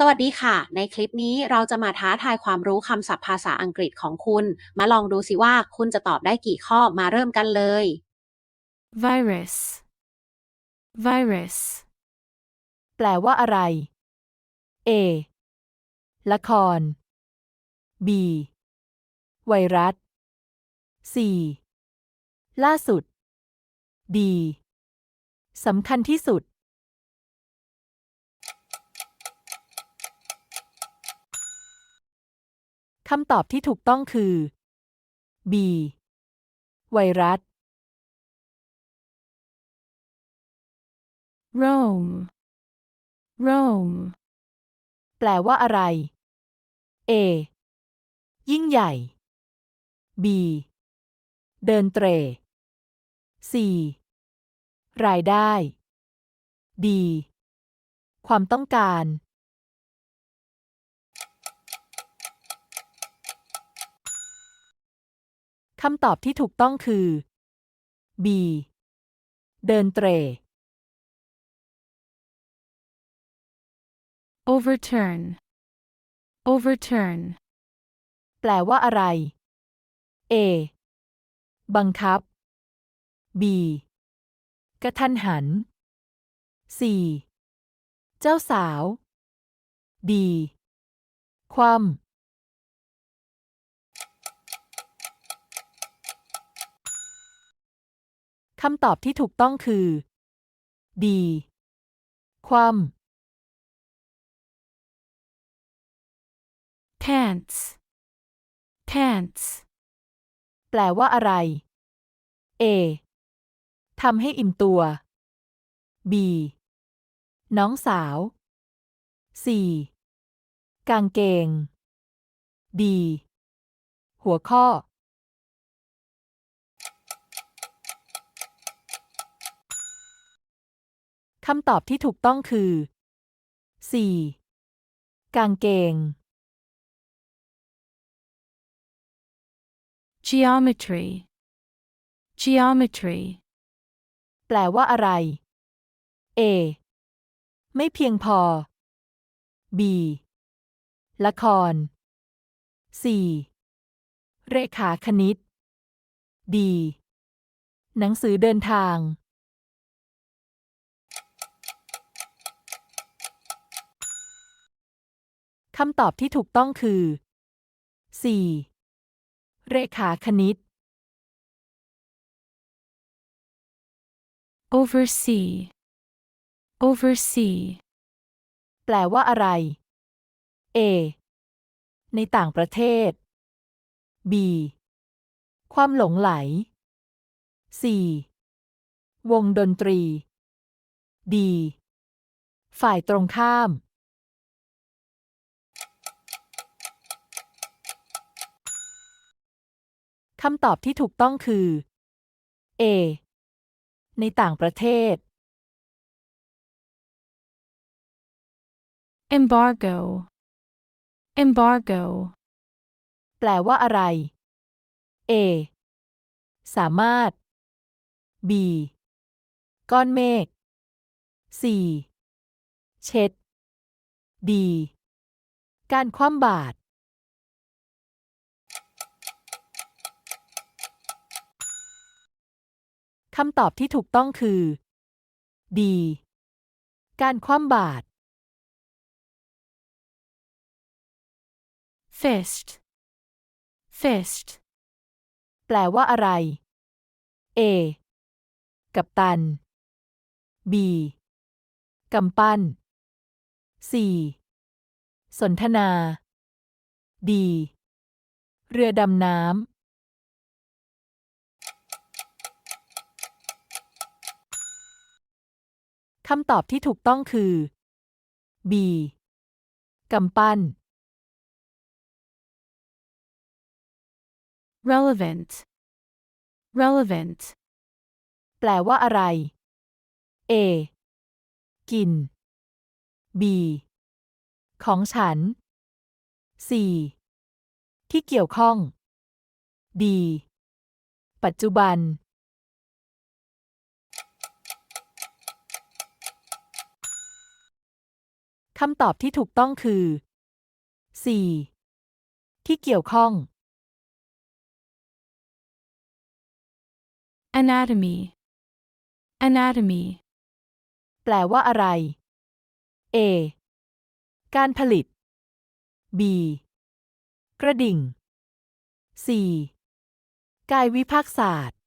สวัสดีค่ะ ในคลิปนี้เราจะมาท้าทายความรู้คำศัพท์ภาษาอังกฤษของคุณ มาลองดูสิว่าคุณจะตอบได้กี่ข้อมาเริ่มกันเลย virus virus แปลว่าอะไร A ละคร B ไวรัส C ล่าสุด D สำคัญที่สุด คำตอบที่ถูกต้องคือ B ไวรัส Rome Rome แปลว่าอะไร A ยิ่งใหญ่ B เดินเตร C รายได้ D ความต้องการ คำตอบที่ถูกต้องคือ B เดินเตร overturn overturn แปลว่าอะไร A บังคับ B กระทันหัน C เจ้าสาว D ความ คำตอบที่ถูกต้องคือ D ความ pants pants แปลว่าอะไร A ทำให้อิ่มตัว B น้องสาว C กางเกง D หัวข้อ คำตอบที่ถูกต้องคือ C กางเกง geometry geometry แปลว่าอะไร A ไม่เพียงพอ B ละคร C เรขาคณิต D หนังสือเดินทาง คำตอบที่ถูกต้องคือ C เรขาคณิต oversee oversee แปลว่าอะไร A ในต่างประเทศ B ความหลงไหล C วงดนตรี D ฝ่ายตรงข้ามำตอบที่ถูกต้องคือ A ในต่างประเทศ embargo embargo แปลว่าอะไร A สามารถ B ก้อนเมฆ C เช็ด D การคว่ำบาตร คำตอบที่ถูกต้องคือ D การคว่ำบาตร fist fist แปลว่าอะไร A กับตัน B กำปั้น C สนทนา D เรือดำน้ำ คำตอบที่ถูกต้องคือ B กำปั้น relevant relevant แปลว่าอะไร A กิน B ของฉัน C ที่เกี่ยวข้อง D ปัจจุบัน คำตอบที่ถูกต้องคือ 4. ที่เกี่ยวข้อง anatomy, anatomy, แปลว่าอะไร A การผลิต B กระดิ่ง C กายวิภาคศาสตร์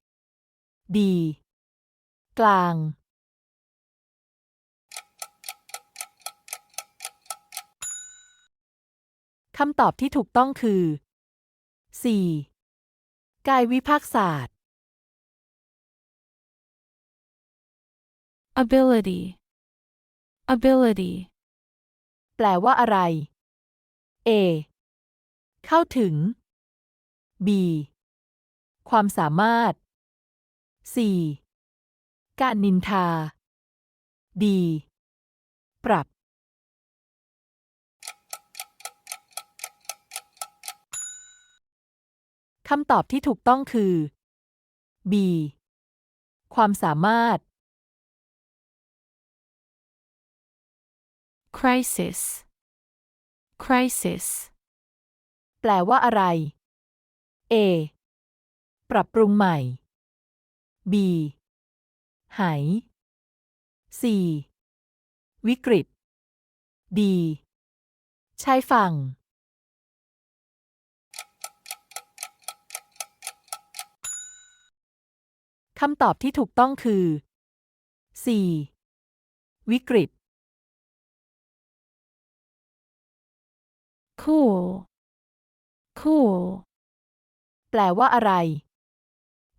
D กลาง คำตอบที่ถูกต้องคือ 4. กายวิภาคศาสตร์ ability, ability, แปลว่าอะไร A เข้าถึง B ความสามารถ C การนินทา D ปรับ คำตอบที่ถูกต้องคือ B ความสามารถ crisis, crisis, แปลว่าอะไร A ปรับปรุงใหม่ B หาย C วิกฤต D ชายฝั่ง คำตอบที่ถูกต้องคือ 4. วิกฤต cool, cool, แปลว่าอะไร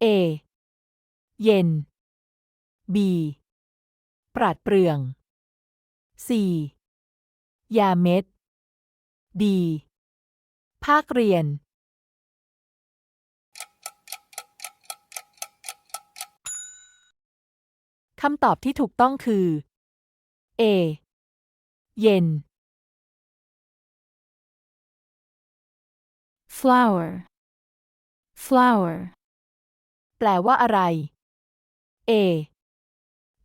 A เย็น B ปราดเปรื่อง C ยาเม็ด D ภาคเรียน คำตอบที่ถูกต้องคือ A เย็น flower, flower, แปลว่าอะไร A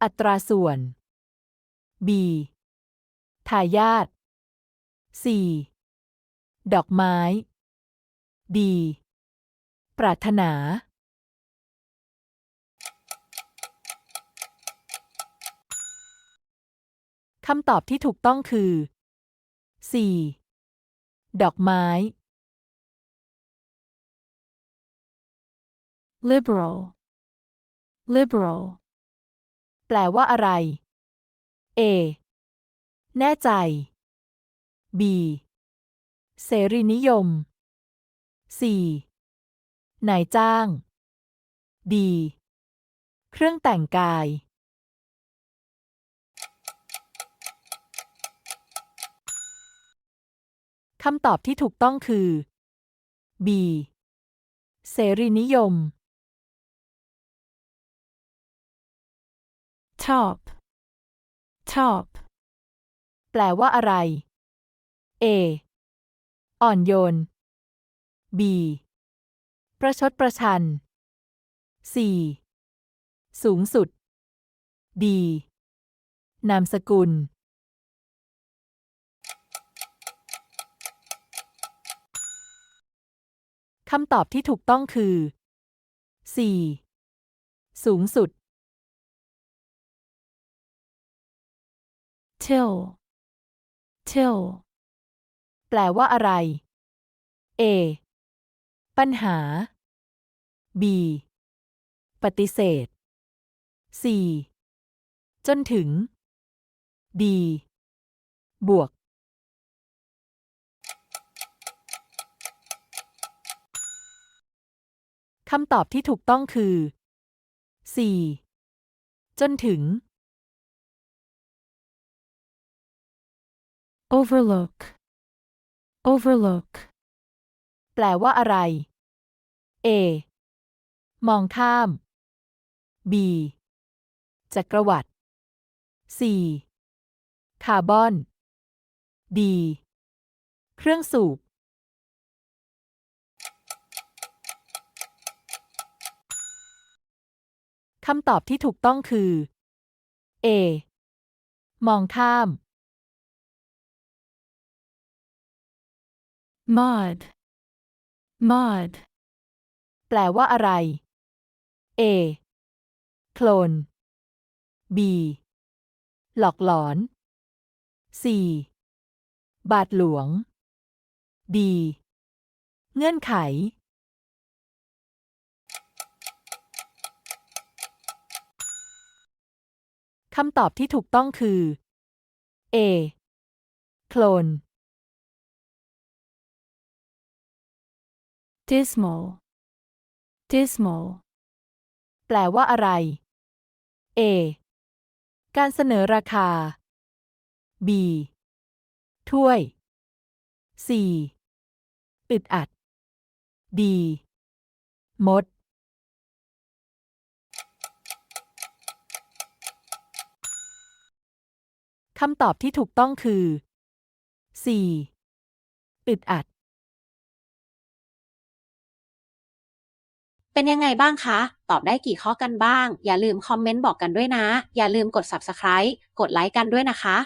อัตราส่วน B ทายาท C ดอกไม้ D ปรารถนา คำตอบที่ถูกต้องคือ 4. ดอกไม้ liberal, liberal, แปลว่าอะไร A แน่ใจ B เสรีนิยม C นายจ้าง D เครื่องแต่งกาย คำตอบที่ถูกต้องคือ B เสรีนิยม top, top, แปลว่าอะไร A อ่อนโยน B ประชดประชัน C สูงสุด D นามสกุล คำตอบที่ถูกต้องคือ 4. สูงสุด till, till, แปลว่าอะไร A ปัญหา B ปฏิเสธ C จนถึง D บวก คำตอบที่ถูกต้องคือ 4. จนถึง overlook, overlook, แปลว่าอะไร A มองข้าม B จักรวรรดิ C คาร์บอน D เครื่องสูบ คำตอบที่ถูกต้องคือ A มองข้าม mud mud แปลว่าอะไร A โคลน B หลอกหลอน C บาทหลวง D เงื่อนไข คำตอบที่ถูกต้องคือ A โคลน dismal, dismal, แปลว่าอะไร A การเสนอราคา B ถ้วย C อึดอัด D มด คำตอบที่ถูกต้องคือ 4. อึดอัด เป็นยังไงบ้างคะ ตอบได้กี่ข้อกันบ้าง อย่าลืมคอมเมนต์บอกกันด้วยนะ อย่าลืมกด subscribe กดไลค์กันด้วยนะคะ